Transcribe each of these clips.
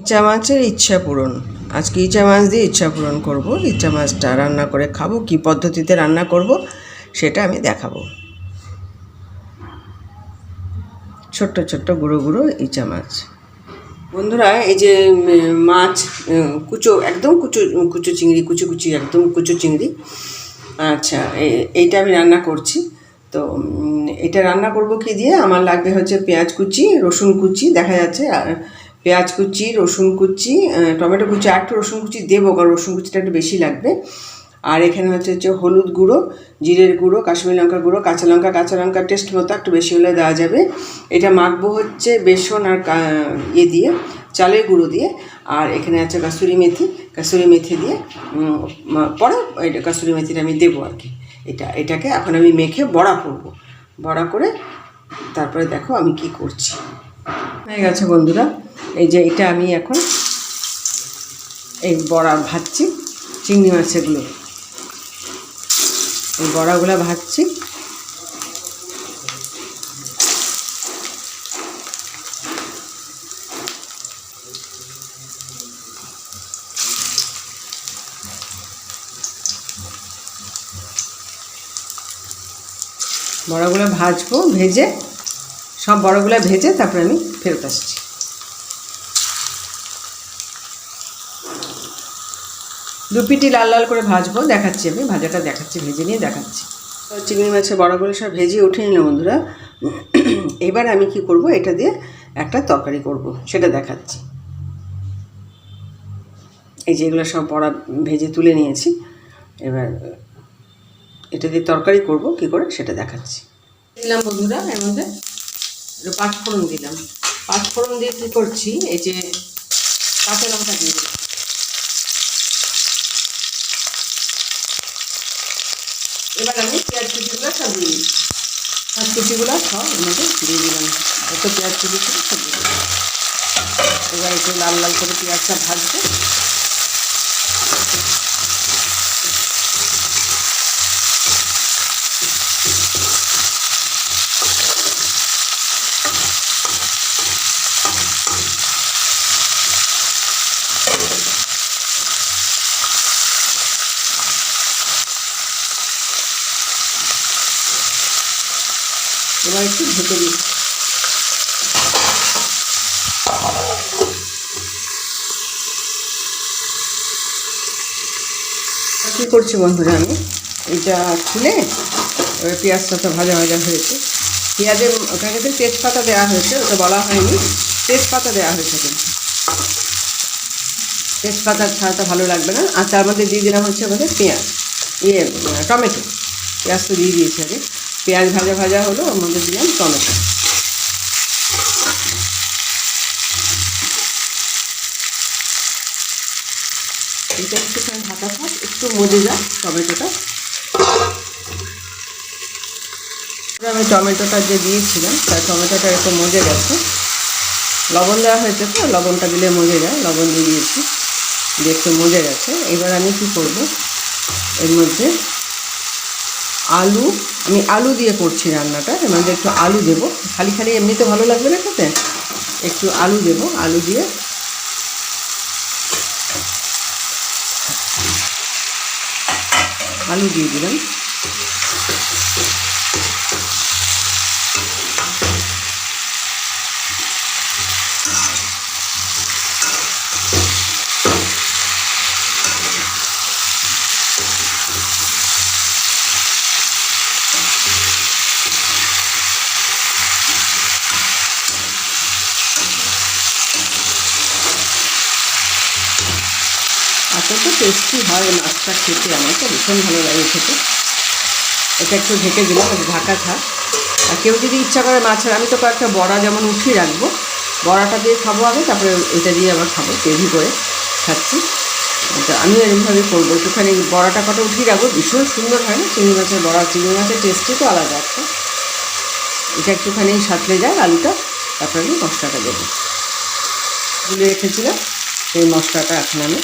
ইচা মাছের ইচ্ছা পূরণ। আজকে ইচা মাছ দিয়ে ইচ্ছা পূরণ করব। ইচা মাছটা রান্না করে খাব, কি পদ্ধতিতে রান্না করব সেটা আমি দেখাবো। ছোট্ট ছোট্ট, গুঁড়ো গুঁড়ো ইচা মাছ। বন্ধুরা, এই যে মাছ কুচো, একদম কুচো কুচো চিংড়ি, কুচো কুচি, একদম কুচো চিংড়ি। আচ্ছা এইটা আমি রান্না করছি। তো এটা রান্না করব কি দিয়ে? আমার লাগবে হচ্ছে পেঁয়াজ কুচি, রসুন কুচি, দেখা যাচ্ছে। আর পেঁয়াজ কুচি, রসুন কুচি টমেটো কুচি, আর একটু রসুন কুচি দেবো, কারণ রসুন কুচিটা একটু বেশি লাগবে। আর এখানে হচ্ছে হচ্ছে হলুদ গুঁড়ো, জিরের গুঁড়ো, কাশ্মীরি লঙ্কা গুঁড়ো, কাঁচা লঙ্কা কাঁচা লঙ্কা টেস্ট মতো একটু বেশি হলে দেওয়া যাবে। এটা মাখবো হচ্ছে বেসন আর ইয়ে দিয়ে, চালের গুঁড়ো দিয়ে। আর এখানে আছে কাসুরি মেথি কাসুরি মেথি দিয়ে পরে এটা কাসুরি মেথিটা আমি দেবো আর কি। এটা, এটাকে এখন আমি মেখে বড়া করব। বড়া করে তারপরে দেখো আমি কি করছি। হয়ে গেছে বন্ধুরা। এই যে এটা আমি এখন এই বড়া ভাজছি, চিংড়ি মাছেরগুলো। এই বড়াগুলো ভাজছি। বড়াগুলো ভাজবো, ভেজে সব বড়াগুলো ভেজে তারপরে আমি ফেরত আসছি। দু পিটি লাল লাল করে ভাজবো দেখাচ্ছি আমি ভাজাটা দেখাচ্ছি ভেজে নিয়ে দেখাচ্ছি। তো চিংড়ি মাছের বড়াগুলো সব ভেজে উঠে নিলাম বন্ধুরা। এবার আমি কি করব এটা দিয়ে একটা তরকারি করব সেটা দেখাচ্ছি। এই যে এগুলো সব বড়া ভেজে তুলে নিয়েছি এবার এটা দিয়ে তরকারি করব কি করে সেটা দেখাচ্ছি। দিলাম বন্ধুরা এর মধ্যে পাঁচফোড়ন দিলাম। পাঁচফোড়ন দিয়ে কী করছি এই যে কাঁচা লঙ্কা দিয়ে দিলাম। এবার আমি পেঁয়াজ কুচিগুলো সব দিয়ে দিচ্ছি পেঁয়াজ কুচিগুলো সব এর মধ্যে দিয়ে দিলাম। এত পেঁয়াজ কুচি ছিল সব দিয়ে এবার একটু লাল লাল করে পেঁয়াজটা ভাজবে এবার একটু ঢেকে দিই। কী করছি বন্ধুরা আমি? এটা খুলে এবার পেঁয়াজটা তো ভাজা ভাজা হয়েছে। পেঁয়াজের ওখানে কিন্তু তেজপাতা দেওয়া হয়েছে, ওটা বলা হয়নি। তেজপাতা দেওয়া হয়েছে কিন্তু। তেজপাতা ছাড়াটা ভালো লাগবে না। আর তার মধ্যে দিয়ে দিলাম হচ্ছে আমাদের পেঁয়াজ। ইয়ে টমেটো। পেঁয়াজ তো দিয়ে দিয়েছি আগে। পেঁয়াজ ভাজা ভাজা হলো, ওর মধ্যে দিলাম টমেটো। এটা একটুখানি ঢাকা থাক একটু মজে যাক টমেটোটা। আমি টমেটোটা যে দিয়েছিলাম তার টমেটোটা একটু মজে গেছে। লবণ দেওয়া হয়েছে তো, লবণটা দিলে মজে যায়, লবণ দিয়ে দিয়েছি, দিয়ে একটু মজে গেছে। এবার আমি কি করব, এর মধ্যে আলু, আমি আলু দিয়ে করছি রান্নাটা মধ্যে একটু আলু দেবো। খালি খালি এমনিতে ভালো লাগবে না খেতে? একটু আলু দেবো, আলু দিয়ে। আলু দিয়ে দিলাম। এত টেস্টি হয় মাছটা খেতে, আমার তো ভীষণ ভালো লাগে খেতে। এটা একটু ঢেকে দিলাম ঢাকা থাক। আর কেউ যদি ইচ্ছা করে মাছের, আমি তো কয়েকটা বড়া যেমন উঠিয়ে রাখব, বড়াটা দিয়ে খাব আগে, তারপরে এটা দিয়ে আবার খাব, গ্রেভি করে খাচ্ছি। তো আমি এরকমভাবে করব। একটুখানি বড়াটা কটা উঠিয়ে রাখব, ভীষণ সুন্দর হয় না? চিংড়ি মাছের বড়া, চিংড়ি মাছের টেস্টই তো আলাদা একটা। এটা একটুখানি সাঁতলে যায় আলুটা, তারপরে আমি মশলাটা দেবো। গুলে রেখেছিলাম, সেই মশলাটা এখন আমি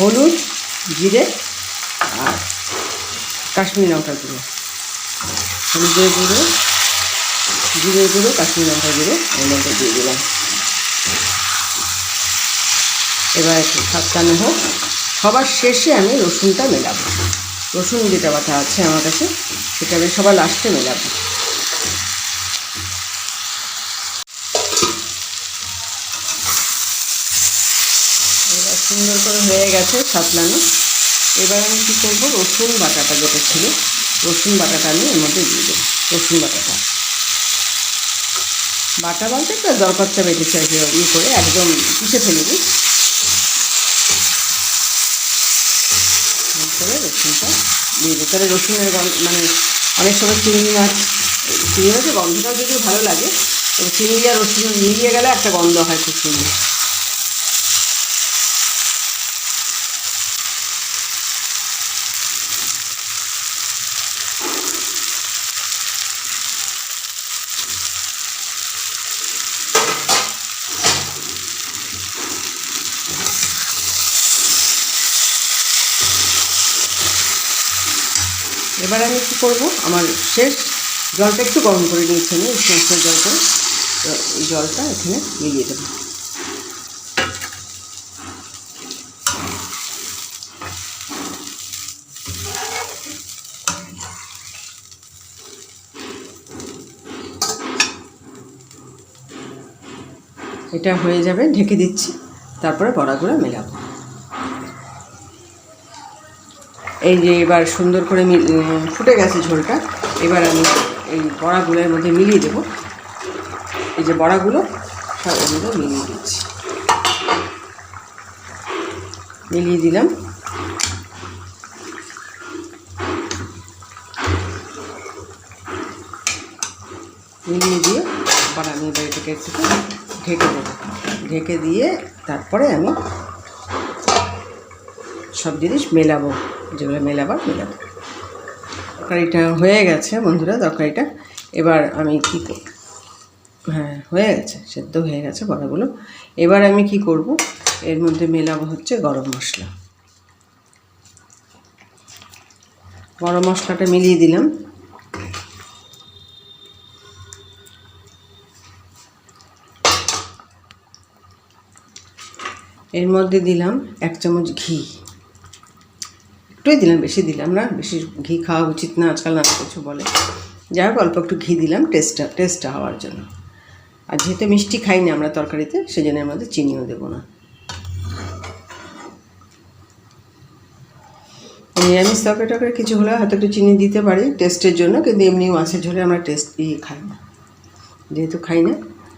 হলুদ, জিরে আর কাশ্মীরি লঙ্কা গুঁড়ো। হলুদের গুঁড়ো, জিরে গুঁড়ো, কাশ্মীরি লঙ্কা গুঁড়ো, এর মধ্যে দিয়ে দিলাম। এবার একটু সাবটানো হোক। সবার শেষে আমি রসুনটা মেলাবো। রসুন যেটা কথা আছে আমার কাছে, সেটা আমি সবার লাস্টে মেলাবো। গেছে সাতলানো এবার আমি কী করব? রসুন বাটাটা যেটা ছিল, রসুন বাটাটা আমি এর মধ্যে দিয়ে দেবো, রসুন বাটাটা। বাটা বলতে একটা দরকারটা বেঁধেছে আর কি করে একদম পিষে ফেলবি করে রসুনটা দিয়ে দেবো তাহলে রসুনের মানে অনেক সময় চিংড়ি মাছ, চিংড়ি মাছের গন্ধটাও যদি ভালো লাগে, তবে চিংড়ি আর রসুন মিলিয়ে গেলে একটা গন্ধ হয় খুব সুন্দর। এবার আমি কী করব? আমার শেষ জলটা একটু গরম করে নিয়েছি আমি, উষ্ণ জল করে। এই জলটা এখানে মিলিয়ে দেবো। এটা হয়ে যাবে, ঢেকে দিচ্ছি। তারপরে বড়াগুলো মেলাবো। এই যে এবার সুন্দর করে ফুটে গেছে ঝোলটা। এবার আমি এই বড়াগুলোর মধ্যে মিলিয়ে দেবো। এই যে বড়াগুলো, সব মধ্যে মিলিয়ে দিচ্ছি। মিলিয়ে দিলাম। মিলিয়ে দিয়ে আবার আমি এবার এটাকে একটু ঢেকে দেবো। ঢেকে দিয়ে তারপরে আমি সব জিনিস মেলাবো। যেগুলো মেলাবার মেলাবো তরকারিটা হয়ে গেছে বন্ধুরা, তরকারিটা। এবার আমি কী হ্যাঁ হয়ে গেছে, সেদ্ধ হয়ে গেছে বড়াগুলো। এবার আমি কি করব? এর মধ্যে মেলাবো হচ্ছে গরম মশলা। গরম মশলাটা মিলিয়ে দিলাম। এর মধ্যে দিলাম এক চামচ ঘি। একটুই দিলাম, বেশি দিলাম না, বেশি ঘি খাওয়া উচিত না, আজকাল না কিছু বলে। যাই হোক, অল্প একটু ঘি দিলাম টেস্টটা টেস্টটা হওয়ার জন্য। আর যেহেতু মিষ্টি খাই না আমরা তরকারিতে, সেজন্য এর মধ্যে চিনিও দেবো না। নিরামিষ তরকারি টরকারি কিছু হলে হয়তো একটু চিনি দিতে পারি টেস্টের জন্য, কিন্তু এমনি মাছের ঝোলে আমরা টেস্ট দিয়ে খাই না। যেহেতু খাই না,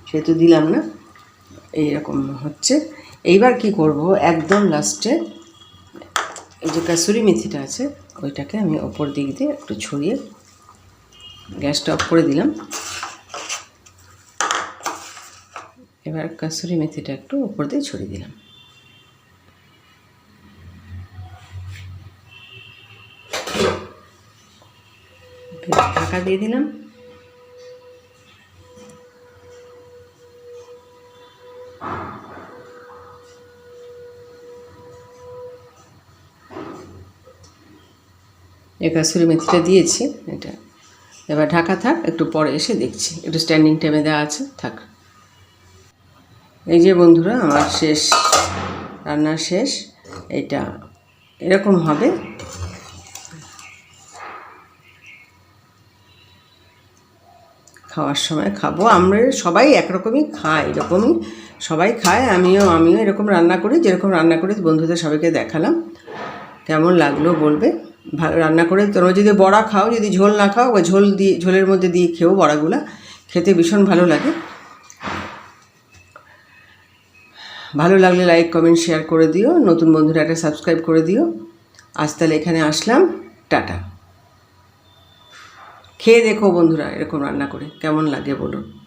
সেহেতু দিলাম না, এইরকম হচ্ছে। এইবার কি করব, একদম লাস্টে এই যে কাসুরি মেথিটা আছে, ওইটাকে আমি ওপর দিক দিয়ে একটু ছড়িয়ে গ্যাসটা অফ করে দিলাম। এবার কাসুরি মেথিটা একটু ওপর দিয়ে ছড়িয়ে দিলাম। ঢাকা দিয়ে দিলাম। এই কাসুরি মেথিটা দিয়েছি, এটা। এবার ঢাকা থাক, একটু পরে এসে দেখছি। একটু স্ট্যান্ডিং টাইমে দেওয়া আছে, থাক। এই যে বন্ধুরা, আমার শেষ, রান্না শেষ। এটা এরকম হবে। খাওয়ার সময় খাব। আমরা সবাই একরকমই খাই, এরকমই সবাই খায়। আমিও আমিও এরকম রান্না করি, যেরকম রান্না করি, বন্ধুদের সবাইকে দেখালাম। কেমন লাগল বলবে? রান্না করে তোমরা যদি বড়া খাও, যদি ঝোল না খাও, বা ঝোল দিয়ে, ঝোলের মধ্যে দিয়ে খেও বড়াগুলা, খেতে ভীষণ ভালো লাগে। ভালো লাগলে লাইক কমেন্ট শেয়ার করে দিও। নতুন বন্ধুরা একটা সাবস্ক্রাইব করে দিও। আজ তাহলে এখানে আসলাম। টাটা। খেয়ে দেখো বন্ধুরা, এরকম রান্না করে। কেমন লাগে বলুন